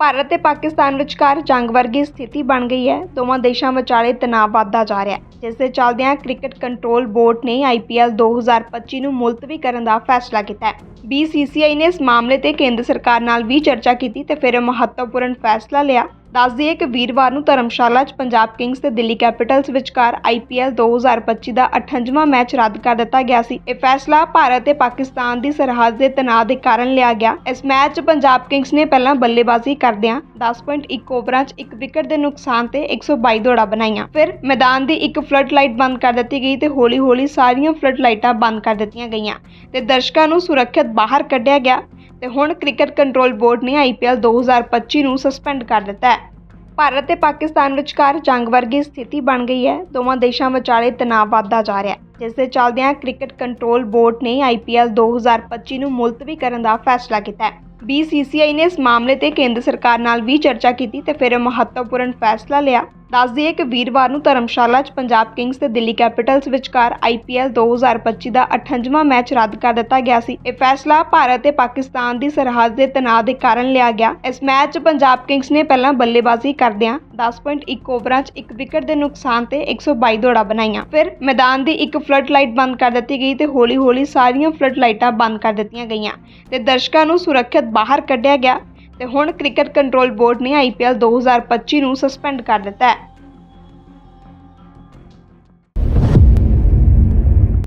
ਭਾਰਤ ਤੇ ਪਾਕਿਸਤਾਨ ਵਿਚਕਾਰ ਜੰਗ ਵਰਗੀ ਸਥਿਤੀ ਬਣ ਗਈ ਹੈ। ਦੋਵਾਂ ਦੇਸ਼ਾਂ ਵਿਚਾਲੇ ਤਣਾਅ ਵਧਦਾ ਜਾ ਰਿਹਾ ਹੈ। ਜਿਸ ਦੇ ਚੱਲਦਿਆਂ ਕ੍ਰਿਕਟ ਕੰਟਰੋਲ ਬੋਰਡ ਨੇ ਆਈਪੀਐਲ 2025 ਨੂੰ ਮੁਲਤਵੀ ਕਰਨ ਦਾ ਫੈਸਲਾ ਕੀਤਾ ਹੈ। BCCI ਨੇ ਇਸ ਮਾਮਲੇ ਤੇ ਕੇਂਦਰ ਸਰਕਾਰ ਨਾਲ ਵੀ ਚਰਚਾ ਕੀਤੀ ਤੇ ਫਿਰ ਮਹੱਤਵਪੂਰਨ ਫੈਸਲਾ ਲਿਆ। ਦੱਸ ਦਈਏ ਕਿ ਵੀਰਵਾਰ ਨੂੰ ਧਰਮਸ਼ਾਲਾ 'ਚ ਪੰਜਾਬ ਕਿੰਗਸ ਤੇ ਦਿੱਲੀ ਕੈਪੀਟਲਸ ਵਿਚਕਾਰ ਆਈਪੀਐਲ 2025 ਦਾ 58ਵਾਂ ਮੈਚ ਰੱਦ ਕਰ ਦਿੱਤਾ ਗਿਆ ਸੀ। ਇਹ ਫੈਸਲਾ ਭਾਰਤ ਤੇ ਪਾਕਿਸਤਾਨ ਦੀ ਸਰਹੱਦ ਦੇ ਤਣਾਅ ਦੇ ਕਾਰਨ ਲਿਆ ਗਿਆ। ਇਸ ਮੈਚ 'ਚ ਪੰਜਾਬ ਕਿੰਗਸ ਨੇ ਪਹਿਲਾਂ ਬੱਲੇਬਾਜ਼ੀ ਕਰਦਿਆਂ 10.1 ਓਵਰਾਂ 'ਚ ਇੱਕ ਵਿਕਟ ਦੇ ਨੁਕਸਾਨ ਤੇ 122 ਦੌੜਾਂ ਬਣਾਈਆਂ। ਫਿਰ ਮੈਦਾਨ ਦੀ ਇੱਕ ਫਲੱਡ ਲਾਈਟ ਬੰਦ ਕਰ ਦਿੱਤੀ ਗਈ ਤੇ ਹੌਲੀ-ਹੌਲੀ ਸਾਰੀਆਂ ਫਲੱਡ ਲਾਈਟਾਂ ਬੰਦ ਕਰ ਦਿੱਤੀਆਂ ਗਈਆਂ ਤੇ ਦਰਸ਼ਕਾਂ ਨੂੰ ਸੁਰੱਖਿਅਤ ਬਾਹਰ ਕੱਢਿਆ ਗਿਆ। ਤੇ ਹੁਣ ਕ੍ਰਿਕਟ ਕੰਟਰੋਲ ਬੋਰਡ ਨੇ ਆਈਪੀਐਲ 2025 ਨੂੰ ਸਸਪੈਂਡ ਕਰ ਦਿੱਤਾ ਹੈ। ਭਾਰਤ ਤੇ ਪਾਕਿਸਤਾਨ ਵਿਚਕਾਰ ਜੰਗ ਵਰਗੀ ਸਥਿਤੀ ਬਣ ਗਈ ਹੈ। ਦੋਵਾਂ ਦੇਸ਼ਾਂ ਵਿਚਾਲੇ ਤਣਾਅ ਵਧਦਾ ਜਾ ਰਿਹਾ ਹੈ। ਜਿਸ ਦੇ ਚੱਲਦਿਆਂ ਕ੍ਰਿਕਟ ਕੰਟਰੋਲ ਬੋਰਡ ਨੇ ਆਈਪੀਐਲ 2025 ਨੂੰ ਮੁਲਤਵੀ ਕਰਨ ਦਾ ਫੈਸਲਾ ਕੀਤਾ ਹੈ। BCCI ਨੇ ਇਸ ਮਾਮਲੇ ਤੇ ਕੇਂਦਰ ਸਰਕਾਰ ਨਾਲ ਵੀ ਚਰਚਾ ਕੀਤੀ ਤੇ ਫਿਰ ਮਹੱਤਵਪੂਰਨ ਫੈਸਲਾ ਲਿਆ। ਦੱਸ ਦਈਏ ਕਿ ਵੀਰਵਾਰ ਨੂੰ ਧਰਮਸ਼ਾਲਾ 'ਚ ਪੰਜਾਬ ਕਿੰਗਸ ਤੇ ਦਿੱਲੀ ਕੈਪੀਟਲਸ ਵਿਚਕਾਰ ਆਈਪੀਐਲ 2025 ਦਾ 58ਵਾਂ ਮੈਚ ਰੱਦ ਕਰ ਦਿੱਤਾ ਗਿਆ ਸੀ। ਇਹ ਫੈਸਲਾ ਭਾਰਤ ਤੇ ਪਾਕਿਸਤਾਨ ਦੀ ਸਰਹੱਦ ਦੇ ਤਣਾਅ ਦੇ ਕਾਰਨ ਲਿਆ ਗਿਆ। ਇਸ ਮੈਚ 'ਚ ਪੰਜਾਬ ਕਿੰਗਸ ਨੇ ਪਹਿਲਾਂ ਬੱਲੇਬਾਜ਼ੀ ਕਰਦਿਆਂ 10.1 ਓਵਰਾਂ 'ਚ ਇੱਕ ਵਿਕਟ ਦੇ ਨੁਕਸਾਨ ਤੇ 122 ਦੌੜਾਂ ਬਣਾਈਆਂ। ਫਿਰ ਮੈਦਾਨ ਦੀ ਇੱਕ ਫਲੱਡ ਲਾਈਟ ਬੰਦ ਕਰ ਦਿੱਤੀ ਗਈ ਤੇ ਹੌਲੀ-ਹੌਲੀ ਸਾਰੀਆਂ ਫਲੱਡ ਲਾਈਟਾਂ ਬੰਦ ਕਰ ਦਿੱਤੀਆਂ ਗਈਆਂ ਤੇ ਦਰਸ਼ਕਾਂ ਨੂੰ ਸੁਰੱਖਿਅਤ ਬਾਹਰ ਕੱਢਿਆ ਗਿਆ। ਤੇ ਹੁਣ ਕ੍ਰਿਕਟ ਕੰਟਰੋਲ ਬੋਰਡ ਨੇ ਆਈਪੀਐਲ 2025 ਨੂੰ ਸਸਪੈਂਡ ਕਰ ਦਿੱਤਾ ਹੈ।